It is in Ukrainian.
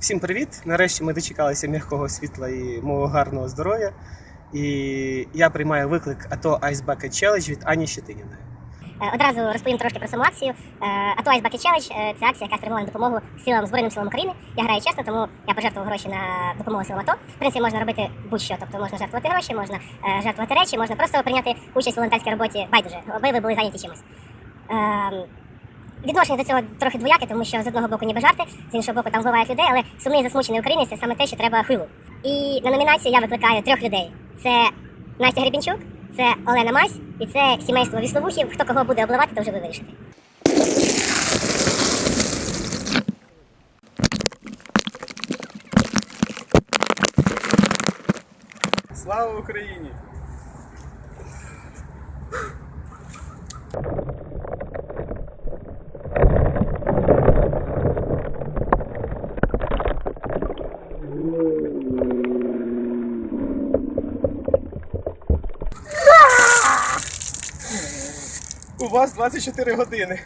Всім привіт! Нарешті ми дочекалися м'якого світла і мого гарного здоров'я. І я приймаю виклик АТО Ice Bucket Challenge від Ані Щетиніної. Е, Одразу розповім трошки про саму акцію. Е, АТО Ice Bucket Challenge е, – це акція, яка спрямована на допомогу силам Збройним силам України. Я граю чесно, тому я пожертвував гроші на допомогу силам АТО. В принципі, можна робити будь-що. Тобто можна жертвувати гроші, можна жертвувати речі, можна просто прийняти участь в волонтерській роботі. Байдуже, аби ви були зайняті чимось. Відношення до цього трохи двояке, тому що з одного боку ніби жарти, з іншого боку там вбивають людей, але сумний засмучений українець це саме те, що треба хвилу. І на номінацію я викликаю трьох людей: це Настя Гребінчук, це Олена Мась і це сімейство вісловухів. Хто кого буде обливати, то вже ви вирішите. Слава Україні! У вас 24 години.